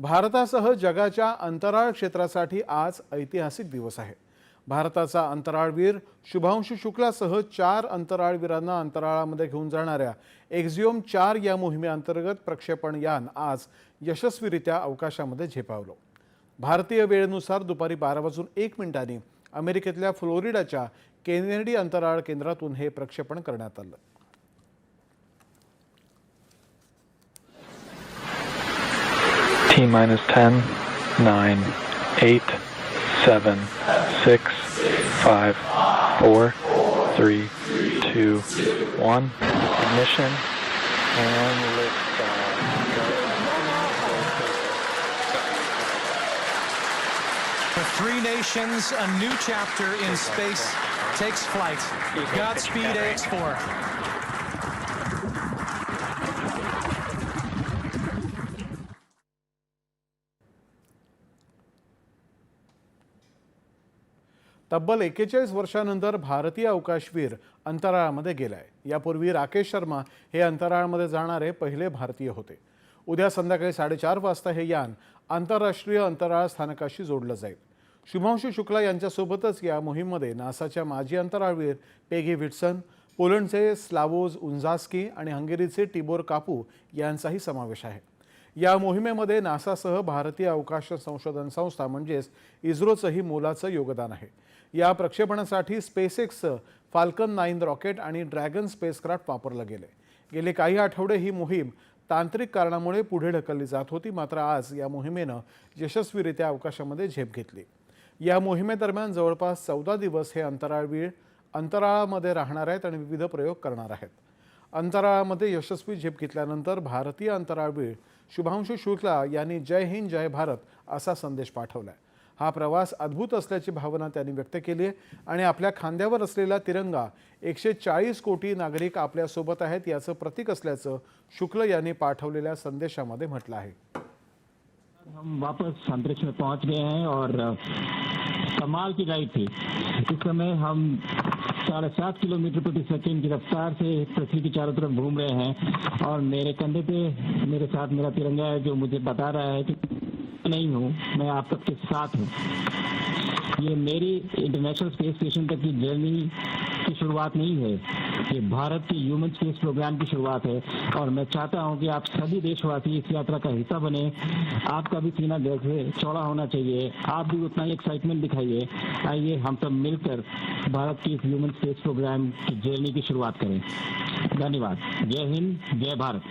भारतासह जगाच्या अंतराळ क्षेत्रासाठी आज ऐतिहासिक दिवस आहे. भारताचा अंतराळवीर शुभांशु शुक्लासह चार अंतराळवीरांना अंतराळामध्ये घेऊन जाणाऱ्या एक्झिओम चार या मोहिमेअंतर्गत प्रक्षेपण यान आज यशस्वीरित्या अवकाशामध्ये झेपावलं. भारतीय वेळेनुसार दुपारी बारा वाजून एक मिनिटांनी अमेरिकेतल्या फ्लोरिडाच्या केनेडी अंतराळ केंद्रातून हे प्रक्षेपण करण्यात आलं. T minus 10, 9, 8, 7, 6, 5, 4, 3, 2, 1. Ignition and liftoff. For three nations, a new chapter in space takes flight. Godspeed, AX4. तब्बल एकेचाळीस वर्षानंतर भारतीय अवकाशवीर अंतराळामध्ये गेलाय. यापूर्वी राकेश शर्मा हे अंतराळामध्ये जाणारे पहिले भारतीय होते. उद्या संध्याकाळी साडेचार वाजता हे यान आंतरराष्ट्रीय अंतराळ स्थानकाशी जोडलं जाईल. शुभांशु शुक्ला यांच्यासोबतच या मोहीममध्ये नासाच्या माजी अंतराळवीर पेगी व्हिटसन पोलंडचे स्लावोज उंझास्की आणि हंगेरीचे टिबोर कापू यांचाही समावेश आहे. या मोहिमेमध्ये नासासह भारतीय अवकाश संशोधन संस्था म्हणजेच इस्रोचंही मोलाचं योगदान आहे. या प्रक्षेपणासाठी स्पेसएक्सचं फाल्कन नाईन रॉकेट आणि ड्रॅगन स्पेसक्राफ्ट वापरलं गेले गेले काही आठवडे ही मोहीम तांत्रिक कारणामुळे पुढे ढकलली जात होती मात्र आज या मोहिमेनं यशस्वीरित्या अवकाशामध्ये झेप घेतली. या मोहिमेदरम्यान जवळपास चौदा दिवस हे अंतराळवीर अंतराळामध्ये राहणार आहेत आणि विविध प्रयोग करणार आहेत. अंतराळामध्ये यशस्वी झेप घेतल्यानंतर भारतीय अंतराळवीर शुभांशु शुक्ला यांनी जय हिंद जय भारत असा संदेश पाठवलाय. हा प्रवास अद्भुत असल्याची भावना त्यांनी व्यक्त केली आहे आणि आपल्या खांद्यावर असलेला तिरंगा एकशे चाळीस कोटी नागरिक आपल्यासोबत आहेत याचं प्रतीक असल्याचं शुक्ल यांनी पाठवलेल्या संदेशामध्ये म्हटलं आहे. हम वापस अंतरिक्ष में पहुंच गए हैं और कमाल की राइड थी। इस समय हम साढ़े सात किलोमीटर प्रति सेकेंड की रफ्तार से पृथ्वी के चारों तरफ घूम रहे हैं और मेरे कंधे पे मेरे साथ मेरा तिरंगा है जो मुझे बता रहा है कि नहीं हूँ, मैं आप सबके साथ हूँ। ये मेरी इंटरनेशनल स्पेस स्टेशन तक की जर्नी की शुरुआत नहीं है। ये भारत के ह्यूमन स्पेस प्रोग्राम की शुरुआत है। और मैं चाहता हूँ कि आप सभी देशवासी इस यात्रा का हिस्सा बने। आपका भी सीना जैसे चौड़ा होना चाहिए। आप भी उतना ही एक्साइटमेंट दिखाइए। आइए, हम सब मिलकर भारत की इस ह्यूमन स्पेस प्रोग्राम की जर्नी की शुरुआत करें। धन्यवाद। जय हिंद, जय भारत।